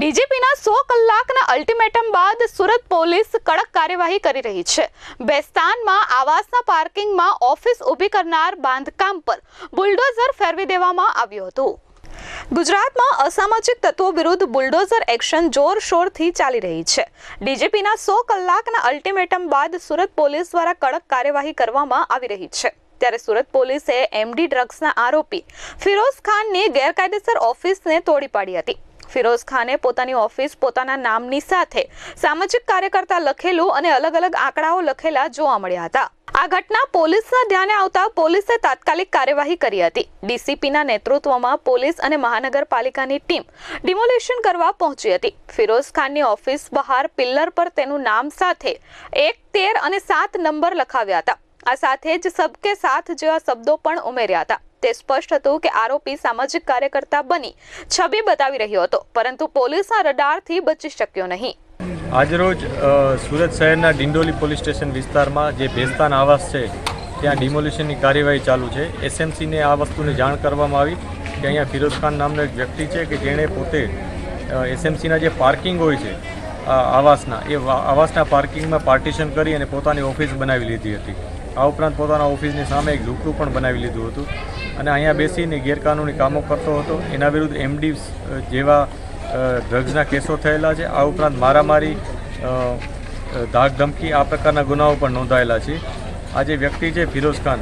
ડીજીપીના સો કલાકના અલ્ટિમેટમ બાદ સુરત પોલીસ કડક કાર્યવાહી કરી રહી છે. બેસ્તાનમાં આવાસના પાર્કિંગમાં ઓફિસ ઊભી કરનાર બાંધકામ પર બુલડોઝર ફેરવી દેવામાં આવ્યું હતું. ગુજરાતમાં અસામાજિક તત્વો વિરુદ્ધ બુલડોઝર એક્શન જોરશોરથી ચાલી રહી છે. ડીજીપીના સો કલાકના અલ્ટિમેટમ બાદ સુરત પોલીસ દ્વારા કડક કાર્યવાહી કરવામાં આવી રહી છે. ત્યારે સુરત પોલીસે એમડી ડ્રગ્સના આરોપી ફિરોઝ ખાનની ગેરકાયદેસર ઓફિસને તોડી પાડી હતી. ફિરોઝ ખાને પોતાની ઓફિસ પોતાના નામની સાથે સામાજિક કાર્યકર્તા લખેલું અને અલગ અલગ આંકડાઓ લખેલા જોવા મળ્યા હતા. આ ઘટના પોલીસના ધ્યાને આવતા પોલીસે તાત્કાલિક કાર્યવાહી કરી હતી. ડીસીપીના નેતૃત્વમાં પોલીસ અને મહાનગરપાલિકાની ટીમ ડિમોલિશન કરવા પહોંચી હતી. ફિરોઝ ખાનની ઓફિસ બહાર પિલ્લર પર તેનું નામ સાથે એક, તેર અને સાત નંબર લખાવ્યા હતા. આ સાથે જ સબકે સાથ જેવા શબ્દો પણ ઉમેર્યા હતા. તે સ્પષ્ટ હતું કે આરોપી સામાજિક કાર્યકર્તા બની છબી બતાવી રહ્યો હતો, પરંતુ પોલીસના રડારથી બચી શક્યો નહીં. આજરોજ સુરત શહેરના ડિંડોલી પોલીસ સ્ટેશન વિસ્તારમાં જે ભેસ્તાન આવાસ છે, ત્યાં ડિમોલિશનની કાર્યવાહી ચાલુ છે. એસએમસીને આ વસ્તુની જાણ કરવામાં આવી કે અહીંયા ફિરોઝ ખાન નામનો એક વ્યક્તિ છે કે જેણે પોતે એસએમસીના જે પાર્કિંગ હોય છે આવાસના, એ આવાસના પાર્કિંગમાં પાર્ટીશન કરી અને પોતાની ઓફિસ બનાવી લીધી હતી. આ ઉપરાંત પોતાના ઓફિસની સામે એક ઝૂંપડું પણ બનાવી લીધું હતું. અને અહીંયા બેસીને ગેરકાનૂની કામો કરતો હતો. એના વિરુદ્ધ એમડી જેવા ડ્રગ્સના કેસો થયેલા છે. આ ઉપરાંત મારામારી ધાક ધમકી આ પ્રકારના ગુનાઓ પણ નોંધાયેલા છે. આ જે વ્યક્તિ છે ફિરોઝ ખાન,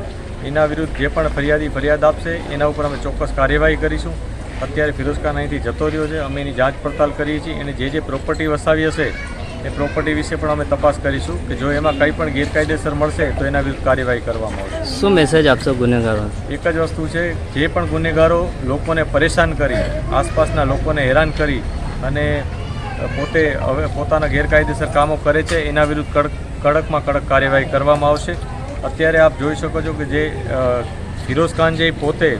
એના વિરુદ્ધ જે પણ ફરિયાદી ફરિયાદ આપશે, એના ઉપર અમે ચોક્કસ કાર્યવાહી કરીશું. અત્યારે ફિરોઝ ખાન અહીંથી જતો રહ્યો છે. અમે એની જાંચ પડતાલ કરીએ છીએ. એને જે જે પ્રોપર્ટી વસાવી હશે એ પ્રોપર્ટી વિશે પણ અમે તપાસ કરીશું કે જો એમાં કંઈ પણ ગેરકાયદેસર મળશે તો એના વિરુદ્ધ કાર્યવાહી કરવામાં આવશે. શું મેસેજ આપશો ગુનેગારો એક જ વસ્તુ છે જે પણ ગુનેગારો લોકોને પરેશાન કરી આસપાસના લોકોને હેરાન કરી અને પોતે હવે પોતાના ગેરકાયદેસર કામો કરે છે એના વિરુદ્ધ કડક કડકમાં કડક કાર્યવાહી કરવામાં આવશે. અત્યારે આપ જોઈ શકો છો કે જે ફિરોઝ ખાન જે પોતે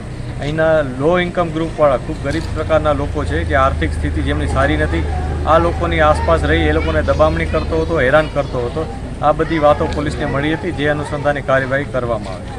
અહીંના લો ઇન્કમ ગ્રુપવાળા ખૂબ ગરીબ પ્રકારના લોકો છે જે આર્થિક સ્થિતિ જેમની સારી નથી, આ લોકોની આસપાસ રહી, એ લોકોને દબામણી કરતો હતો, હેરાન કરતો હતો. આ બધી વાતો પોલીસને મળી હતી, જે અનુસંધાને કાર્યવાહી કરવામાં આવી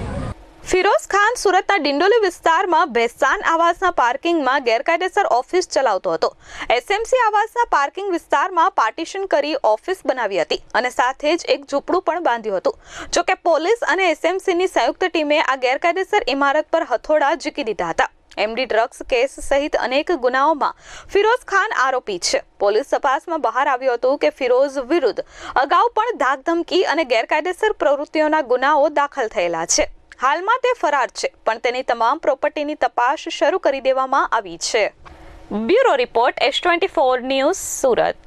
ફિરોઝ ખાન સુરતના ડિંડોલી વિસ્તારમાં બેસાન આવાસના પાર્કિંગમાં ગેરકાયદેસર ઓફિસ ચલાવતો હતો. એસએમસી આવાસના પાર્કિંગ વિસ્તારમાં પાર્ટીશન કરી ઓફિસ બનાવી હતી અને સાથે જ એક ઝૂંપડું પણ બાંધ્યું હતું. જોકે પોલીસ અને એસએમસીની સંયુક્ત ટીમે આ ગેરકાયદેસર ઇમારત પર હથોડા ઝીકી દીધા હતા. એમડી ડ્રગ્સ કેસ સહિત અનેક ગુનાઓમાં ફિરોઝ ખાન આરોપી છે. પોલીસ તપાસમાં બહાર આવ્યું હતું કે ફિરોઝ વિરુદ્ધ અગાઉ પણ ધાકધમકી અને ગેરકાયદેસર પ્રવૃત્તિઓના ગુનાઓ દાખલ થયેલા છે. હાલમાં તે ફરાર છે, પણ તેની તમામ પ્રોપર્ટીની તપાસ શરૂ કરી દેવામાં આવી છે. Bureau report, S twenty four news, Surat.